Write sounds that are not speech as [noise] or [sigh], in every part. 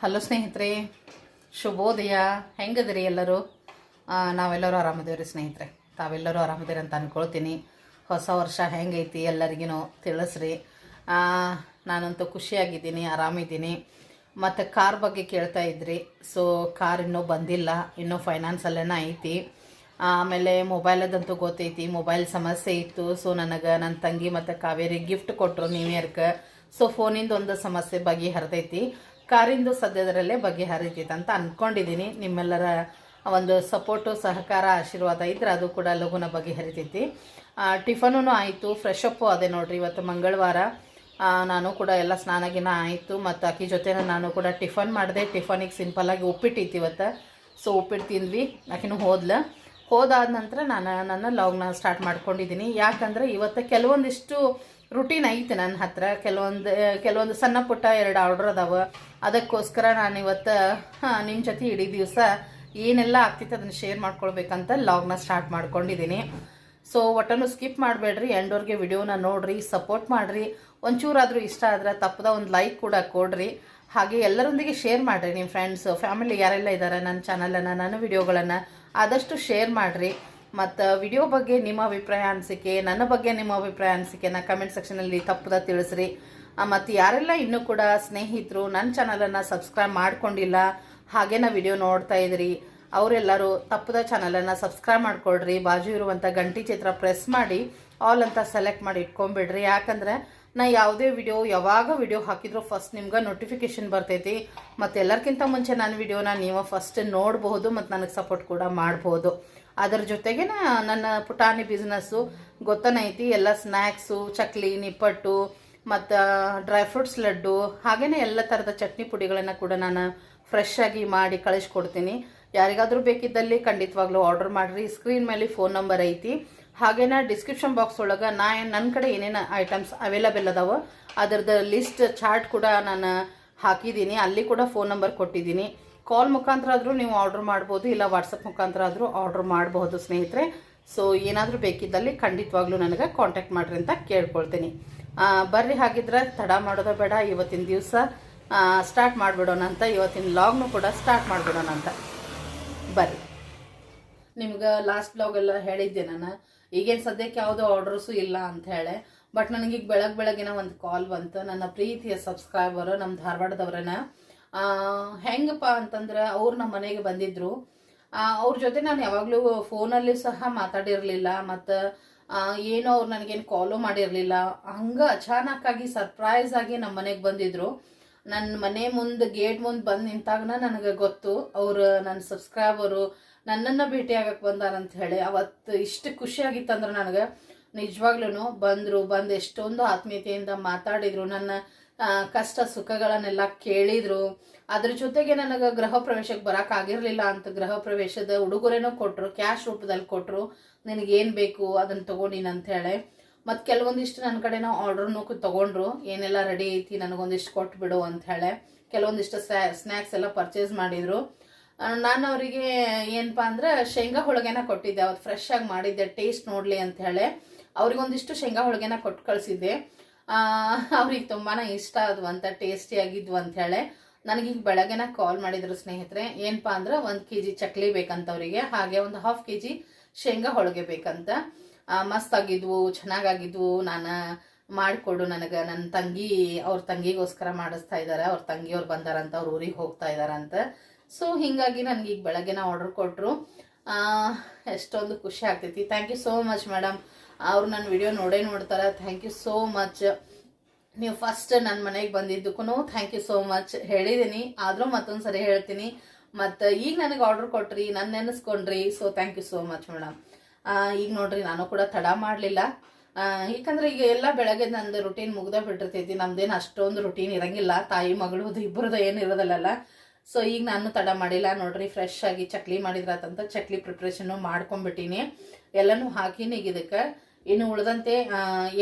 Hello ಸ್ನೇಹಿತರೆ, ಶುಭೋದಯ. ಹೆಂಗದ್ರಿ ಎಲ್ಲರೂ? ನಾವೆಲ್ಲರೂ ಆರಾಮದೇವ್ರಿ ಸ್ನೇಹಿತರೆ. ತಾವೆಲ್ಲರೂ ಆರಾಮದೇರಿ ಅಂತ ಅಂದ್ಕೊಳ್ತೀನಿ ಹೊಸ ವರ್ಷ ಹೆಂಗೈತಿ ಎಲ್ಲರಿಗೂ ತಿಳಿಸ್ರಿ. ನಾನಂತೂ ಖುಷಿಯಾಗಿದ್ದೀನಿ, ಆರಾಮಿದ್ದೀನಿ. ಮತ್ತು ಕಾರ್ ಬಗ್ಗೆ ಕೇಳ್ತಾ ಇದ್ರಿ. ಸೊ ಕಾರ್ ಇನ್ನೂ ಬಂದಿಲ್ಲ, ಇನ್ನೂ ಫೈನಾನ್ಸಲ್ಲೇನ ಐತಿ. ಆಮೇಲೆ ಮೊಬೈಲದಂತೂ ಗೊತ್ತೈತಿ, ಮೊಬೈಲ್ ಸಮಸ್ಯೆ ಇತ್ತು. ಸೊ ನನಗೆ ನನ್ನ ತಂಗಿ ಮತ್ತು ಕಾವೇರಿ ಗಿಫ್ಟ್ ಕೊಟ್ಟರು ನ್ಯೂ ಇಯರ್ಗೆ ಸೊ ಫೋನಿಂದ ಒಂದು ಸಮಸ್ಯೆ ಬಗೆಹರಿದೈತಿ. ಕಾರಿಂದು ಸದ್ಯದರಲ್ಲೇ ಬಗೆಹರಿತೈತೆ ಅಂತ ಅಂದ್ಕೊಂಡಿದ್ದೀನಿ ನಿಮ್ಮೆಲ್ಲರ ಒಂದು ಸಪೋರ್ಟು, ಸಹಕಾರ, ಆಶೀರ್ವಾದ ಇದ್ರೆ ಅದು ಕೂಡ ಲಘುನ ಬಗೆಹರಿತೈತಿ ಟಿಫನೂ ಆಯಿತು ಫ್ರೆಶ್ ಅಪ್ಪು ಅದೇ ನೋಡ್ರಿ, ಇವತ್ತು ಮಂಗಳವಾರ. ನಾನು ಕೂಡ ಎಲ್ಲ ಸ್ನಾನಗಿನ ಆಯಿತು, ಮತ್ತು ಅಕ್ಕಿ ಜೊತೆ ನಾನು ಕೂಡ ಟಿಫನ್ ಮಾಡಿದೆ. ಟಿಫನಿಗೆ ಸಿಂಪಲ್ಲಾಗಿ ಉಪ್ಪಿಟ್ಟಿತ್ತು ಇವತ್ತು. ಸೊ ಉಪ್ಪಿಟ್ಟು ತಿಂದ್ವಿ ಆಕಿನೂ ಹೋದ್ಲ. ಹೋದಾದ ನಂತರ ನಾನು, ನನ್ನ ಲಾಗ್ನ ಸ್ಟಾರ್ಟ್ ಮಾಡ್ಕೊಂಡಿದ್ದೀನಿ. ಯಾಕಂದರೆ ಇವತ್ತು ಕೆಲವೊಂದಿಷ್ಟು ರುಟೀನ್ ಐತೆ ನನ್ನ ಹತ್ರ. ಕೆಲವೊಂದು ಕೆಲವೊಂದು ಸಣ್ಣ ಪುಟ್ಟ ಎರಡು ಆರ್ಡ್ರ್ ಅದಾವ. ಅದಕ್ಕೋಸ್ಕರ ನಾನು ಇವತ್ತು ನಿಮ್ಮ ಜೊತೆ ಇಡೀ ದಿವಸ ಏನೆಲ್ಲ ಆಗ್ತಿತ್ತು ಅದನ್ನು ಶೇರ್ ಮಾಡ್ಕೊಳ್ಬೇಕಂತ ಲಾಗ್ನ ಸ್ಟಾರ್ಟ್ ಮಾಡ್ಕೊಂಡಿದ್ದೀನಿ ಸೊ ಒಟ್ಟನ್ನು ಸ್ಕಿಪ್ ಮಾಡಬೇಡ್ರಿ. ಎಂಡೋರ್ಗೆ ವಿಡಿಯೋನ ನೋಡ್ರಿ ಸಪೋರ್ಟ್ ಮಾಡಿರಿ. ಒಂಚೂರಾದರೂ ಇಷ್ಟ ಆದ್ರೆ ತಪ್ಪದ ಒಂದು ಲೈಕ್ ಕೂಡ ಕೊಡ್ರಿ. ಹಾಗೆ ಎಲ್ಲರೊಂದಿಗೆ ಶೇರ್ ಮಾಡಿರಿ ನಿಮ್ಮ ಫ್ರೆಂಡ್ಸ್ ಫ್ಯಾಮಿಲಿ ಯಾರೆಲ್ಲ ಇದ್ದಾರೆ ನನ್ನ ಚಾನಲನ್ನು ನನ್ನ ವಿಡಿಯೋಗಳನ್ನು ಆದಷ್ಟು ಶೇರ್ ಮಾಡಿರಿ. ಮತ್ತು ವಿಡಿಯೋ ಬಗ್ಗೆ ನಿಮ್ಮ ಅಭಿಪ್ರಾಯ ಅನಿಸಿಕೆ, ನನ್ನ ಬಗ್ಗೆ ನಿಮ್ಮ ಅಭಿಪ್ರಾಯ ಅನಿಸಿಕೆನ ಕಮೆಂಟ್ ಸೆಕ್ಷನಲ್ಲಿ ತಪ್ಪದ ತಿಳಿಸ್ರಿ. ಮತ್ತು ಯಾರೆಲ್ಲ ಇನ್ನೂ ಕೂಡ ಸ್ನೇಹಿತರು ನನ್ನ ಚಾನಲನ್ನು ಸಬ್ಸ್ಕ್ರೈಬ್ ಮಾಡ್ಕೊಂಡಿಲ್ಲ ಹಾಗೇನ ವಿಡಿಯೋ ನೋಡ್ತಾ ಇದ್ರಿ, ಅವರೆಲ್ಲರೂ ತಪ್ಪದ ಚಾನಲನ್ನು ಸಬ್ಸ್ಕ್ರೈಬ್ ಮಾಡ್ಕೊಳ್ರಿ, ಬಾಜು ಇರುವಂಥ ಗಂಟಿ ಚಿತ್ರ ಪ್ರೆಸ್ ಮಾಡಿ ಆಲ್ ಅಂತ ಸೆಲೆಕ್ಟ್ ಮಾಡಿ ಇಟ್ಕೊಂಬಿಡ್ರಿ ಯಾಕಂದ್ರೆ ನಾ ಯಾವುದೇ ವಿಡಿಯೋ ಯಾವಾಗ ವಿಡಿಯೋ ಹಾಕಿದ್ರು ಫಸ್ಟ್ ನಿಮ್ಗೆ ನೋಟಿಫಿಕೇಶನ್ ಬರ್ತೈತಿ. ಮತ್ತು ಎಲ್ಲರಿಗಿಂತ ಮುಂಚೆ ನನ್ನ ವಿಡಿಯೋನ ನೀವು ಫಸ್ಟ್ ನೋಡಬಹುದು, ಮತ್ತು ನನಗೆ ಸಪೋರ್ಟ್ ಕೂಡ ಮಾಡ್ಬೋದು. ಅದರ ಜೊತೆಗೆ ನನ್ನ ಪುಟಾಣಿ ಬಿಸ್ನೆಸ್ಸು ಗೊತ್ತನೈತಿ ಎಲ್ಲ ಸ್ನ್ಯಾಕ್ಸು ಚಕ್ಲಿ, ನಿಪ್ಪಟ್ಟು, ಮತ್ತು ಡ್ರೈ ಫ್ರೂಟ್ಸ್ ಲಡ್ಡು ಹಾಗೆಯೇ ಎಲ್ಲ ಥರದ ಚಟ್ನಿ ಪುಡಿಗಳನ್ನು ಕೂಡ ನಾನು ಫ್ರೆಶ್ ಆಗಿ ಮಾಡಿ ಕಳಿಸ್ಕೊಡ್ತೀನಿ. ಯಾರಿಗಾದರೂ ಬೇಕಿದ್ದಲ್ಲಿ ಖಂಡಿತವಾಗ್ಲೂ ಆರ್ಡರ್ ಮಾಡಿರಿ. ಸ್ಕ್ರೀನ್ ಮೇಲೆ ಫೋನ್ ನಂಬರ್ ಐತಿ. ಹಾಗೇನ ಡಿಸ್ಕ್ರಿಪ್ಷನ್ ಬಾಕ್ಸ್ ಒಳಗೆ ನಾ ನನ್ನ ಕಡೆ ಏನೇನು ಐಟಮ್ಸ್ ಅವೈಲಬಲ್ ಅದಾವ, ಅದರದ್ದು ಲಿಸ್ಟ್ ಚಾರ್ಟ್ ಕೂಡ ನಾನು ಹಾಕಿದ್ದೀನಿ ಅಲ್ಲಿ ಕೂಡ ಫೋನ್ ನಂಬರ್ ಕೊಟ್ಟಿದ್ದೀನಿ ಕಾಲ್ ಮುಖಾಂತರ ಆದರೂ ನೀವು ಆರ್ಡರ್ ಮಾಡ್ಬೋದು, ಇಲ್ಲ ವಾಟ್ಸಪ್ ಮುಖಾಂತರ ಆದರೂ ಆರ್ಡರ್ ಮಾಡಬಹುದು ಸ್ನೇಹಿತರೆ. ಸೊ ಏನಾದರೂ ಬೇಕಿದ್ದಲ್ಲಿ ಖಂಡಿತವಾಗ್ಲೂ ನನಗೆ ಕಾಂಟ್ಯಾಕ್ಟ್ ಮಾಡಿರಿ ಅಂತ ಕೇಳ್ಕೊಳ್ತೀನಿ. ಬರ್ರಿ ಹಾಗಿದ್ರೆ ತಡ ಮಾಡೋದ ಬೇಡ, ಇವತ್ತಿನ ದಿವಸ ಸ್ಟಾರ್ಟ್ ಮಾಡಿಬಿಡೋಣ ಅಂತ, ಇವತ್ತಿನ ಲಾಗ್ನು ಕೂಡ ಸ್ಟಾರ್ಟ್ ಮಾಡಿಬಿಡೋಣ ಅಂತ. ಬರ್ರಿ. ನಿಮ್ಗೆ ಲಾಸ್ಟ್ ಬ್ಲಾಗ್ ಎಲ್ಲ ಹೇಳಿದ್ದೆ ನಾನು. ಈಗೇನು ಸದ್ಯಕ್ಕೆ ಯಾವುದೋ ಆರ್ಡರ್ಸು ಇಲ್ಲ ಅಂತ ಹೇಳಿ. ಬಟ್ ನನಗೀಗ ಬೆಳಗ್ಗೆ ಬೆಳಗಿನ ಒಂದು ಕಾಲ್ ಬಂತು. ನನ್ನ ಪ್ರೀತಿಯ ಸಬ್ಸ್ಕ್ರೈಬರು ನಮ್ಮ ಧಾರವಾಡದವ್ರನ್ನ ಹೆಂಗಪ್ಪ ಅಂತಂದ್ರೆ ಅವ್ರು ನಮ್ಮ ಮನೆಗೆ ಬಂದಿದ್ರು. ಅವ್ರ ಜೊತೆ ನಾನು ಯಾವಾಗಲೂ ಫೋನಲ್ಲಿ ಸಹ ಮಾತಾಡಿರಲಿಲ್ಲ ಮತ್ತು ಏನೋ ಅವ್ರು ನನಗೇನು ಕಾಲು ಮಾಡಿರಲಿಲ್ಲ. ಹಂಗೆ ಅಚಾನಕ್ಕಾಗಿ ಸರ್ಪ್ರೈಸ್ ಆಗಿ ನಮ್ಮ ಮನೆಗೆ ಬಂದಿದ್ರು. ನನ್ನ ಮನೆ ಮುಂದೆ, ಗೇಟ್ ಮುಂದೆ ಬಂದು ನಿಂತಾಗನ ನನಗೆ ಗೊತ್ತು. ಅವರು ನನ್ನ ಸಬ್ಸ್ಕ್ರೈಬರು ನನ್ನನ್ನು ಭೇಟಿ ಆಗಕ್ಕೆ ಬಂದಾರಂತ ಹೇಳಿ. ಅವತ್ತು ಇಷ್ಟು ಖುಷಿ ಆಗಿತ್ತಂದ್ರೆ ನನಗೆ. ನಿಜವಾಗ್ಲೂ ಬಂದರು, ಬಂದು ಎಷ್ಟೊಂದು ಆತ್ಮೀಯತೆಯಿಂದ ಮಾತಾಡಿದ್ರು. ನನ್ನ ಕಷ್ಟ ಸುಖಗಳನ್ನೆಲ್ಲ ಕೇಳಿದ್ರು. ಅದ್ರ ಜೊತೆಗೆ ನನಗೆ ಗೃಹ ಪ್ರವೇಶಕ್ಕೆ ಬರಕ್ ಆಗಿರ್ಲಿಲ್ಲ ಅಂತ ಗೃಹ ಪ್ರವೇಶದ ಉಡುಗೊರೆನೂ ಕೊಟ್ರು ಕ್ಯಾಶ್ ರೂಪದಲ್ಲಿ ಕೊಟ್ರು. ಏನು ಬೇಕು ಅದನ್ನ ಅಂತ ಹೇಳಿ. ಮತ್ತು ಕೆಲವೊಂದಿಷ್ಟು ನನ್ನ ಕಡೆನೂ ಆರ್ಡ್ರನ್ನು ತಗೊಂಡ್ರು. ಏನೆಲ್ಲ ರೆಡಿ ಐತಿ ನನಗೊಂದಿಷ್ಟು ಕೊಟ್ಬಿಡು ಅಂತ ಹೇಳಿ. ಕೆಲವೊಂದಿಷ್ಟು ಸ್ನ್ಯಾಕ್ಸ್ ಎಲ್ಲ ಪರ್ಚೇಸ್ ಮಾಡಿದ್ರು. ನಾನು ಅವರಿಗೆ ಏನಪ್ಪಾ ಅಂದ್ರೆ ಶೇಂಗಾ ಹೋಳಿಗೆನ ಕೊಟ್ಟಿದ್ದೆ. ಅವ್ರು ಫ್ರೆಶ್ ಆಗಿ ಮಾಡಿದ್ದೆ. ಟೇಸ್ಟ್ ನೋಡ್ಲಿ ಅಂತ ಹೇಳಿ. ಅವ್ರಿಗೊಂದಿಷ್ಟು ಶೇಂಗಾ ಹೋಳಿಗೆನ ಕೊಟ್ಟು ಕಳಿಸಿದ್ದೆ. ಅವ್ರಿಗೆ ತುಂಬಾ ಇಷ್ಟ ಆದ್ವು ಅಂತ ಟೇಸ್ಟಿ ಆಗಿದ್ವು ಅಂತ ಹೇಳಿ ನನಗೀಗ ಬೆಳಗ್ಗೆನ ಕಾಲ್ ಮಾಡಿದ್ರು ಸ್ನೇಹಿತರೆ ಏನಪ್ಪಾ ಅಂದ್ರೆ ಒಂದು ಕೆ ಜಿ ಚಕ್ಲಿ ಬೇಕಂತ ಅವರಿಗೆ ಹಾಗೆ ಒಂದು ಹಾಫ್ ಕೆ ಜಿ ಶೇಂಗಾ ಹೋಳಿಗೆ ಬೇಕಂತ. ಮಸ್ತ್ ಆಗಿದ್ವು, ಚೆನ್ನಾಗಾಗಿದ್ವು, ನಾನು ಮಾಡಿಕೊಡು ನನಗೆ ನನ್ನ ತಂಗಿ ಅವ್ರ ತಂಗಿಗೋಸ್ಕರ ಮಾಡಿಸ್ತಾ ಇದ್ದಾರೆ ಅವ್ರ ತಂಗಿಯವ್ರು ಬಂದಾರಂತ, ಅವ್ರ ಊರಿಗೆ ಹೋಗ್ತಾ ಇದ್ದಾರಂತ ಸೊ ಹಿಂಗಾಗಿ ನನಗೆ ಈಗ ಬೆಳಗ್ಗೆನ ಆರ್ಡರ್ ಕೊಟ್ಟರು ಎಷ್ಟೊಂದು ಖುಷಿ ಆಗ್ತೈತಿ. Thank you so much madam ಅವ್ರು ನನ್ನ ವಿಡಿಯೋ ನೋಡೇ ನೋಡ್ತಾರೆ. ಥ್ಯಾಂಕ್ ಯು ಸೋ ಮಚ್ ನೀವು ಫಸ್ಟ್ ನನ್ನ ಮನೆಗೆ ಬಂದಿದ್ದಕ್ಕೂ ಥ್ಯಾಂಕ್ ಯು ಸೋ ಮಚ್ ಹೇಳಿದ್ದೀನಿ ಆದರೂ ಮತ್ತೊಂದು ಸರಿ ಹೇಳ್ತೀನಿ. ಮತ್ತು ಈಗ ನನಗೆ ಆರ್ಡರ್ ಕೊಟ್ರಿ ನನ್ನ ನೆನೆಸ್ಕೊಂಡ್ರಿ. So thank you so much madam ಈಗ ನೋಡ್ರಿ, ನಾನು ಕೂಡ ತಡ ಮಾಡಲಿಲ್ಲ. ಯಾಕಂದ್ರೆ ಈಗ ಎಲ್ಲ ಬೆಳಗ್ಗೆ ನಂದು ರುಟೀನ್ ಮುಗ್ದ ಬಿಟ್ಟಿರ್ತೈತಿ. ನಮ್ದೇನು ಅಷ್ಟೊಂದು ರುಟೀನ್ ಇರಂಗಿಲ್ಲ. ತಾಯಿ, ಮಗಳು ಇಬ್ಬರದ್ದು ಏನು ಇರೋದಲ್ಲ ಸೊ ಈಗ ನಾನು ತಡ ಮಾಡಿಲ್ಲ. ನೋಡ್ರಿ ಫ್ರೆಶ್ ಆಗಿ ಚಕ್ಲಿ ಮಾಡಿದ್ರಾತಂತ ಚಕ್ಲಿ ಪ್ರಿಪ್ರೇಷನ್ನು ಮಾಡ್ಕೊಂಡ್ಬಿಟ್ಟಿನಿ. ಎಲ್ಲನೂ ಹಾಕಿನಿ ಈಗ ಇದಕ್ಕೆ. ಇನ್ನು ಉಳ್ದಂತೆ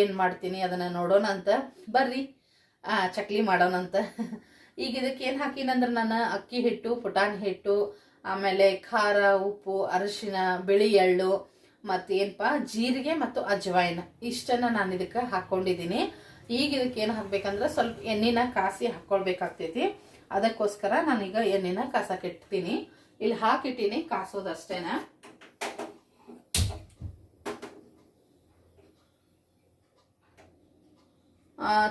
ಏನು ಮಾಡ್ತೀನಿ ಅದನ್ನು ನೋಡೋಣ ಅಂತ. ಬರ್ರಿ. ಚಕ್ಲಿ ಮಾಡೋಣಂತ ಈಗ ಇದಕ್ಕೆ ಏನು ಹಾಕಿನಂದ್ರೆ ನಾನು ಅಕ್ಕಿ ಹಿಟ್ಟು, ಪುಟಾಣಿ ಹಿಟ್ಟು, ಆಮೇಲೆ ಖಾರ, ಉಪ್ಪು ಅರಿಶಿನ ಬಿಳಿ ಎಳ್ಳು, ಮತ್ತು ಏನಪ್ಪ ಜೀರಿಗೆ ಮತ್ತು ಅಜ್ವಾಯಿನ. ಇಷ್ಟನ್ನ ನಾನು ಇದಕ್ಕೆ ಹಾಕ್ಕೊಂಡಿದ್ದೀನಿ ಈಗ ಇದಕ್ಕೆ ಏನು ಹಾಕ್ಬೇಕಂದ್ರೆ ಸ್ವಲ್ಪ ಎಣ್ಣೆನ ಕಾಸಿ ಹಾಕ್ಕೊಳ್ಬೇಕಾಗ್ತೈತಿ ಅದಕ್ಕೋಸ್ಕರ ನಾನೀಗ ಎಣ್ಣೆನ ಕಾಸಕ್ಕಿಡ್ತೀನಿ ಇಲ್ಲಿ ಹಾಕಿಟ್ಟಿನಿ, ಕಾಸೋದಷ್ಟೇನ.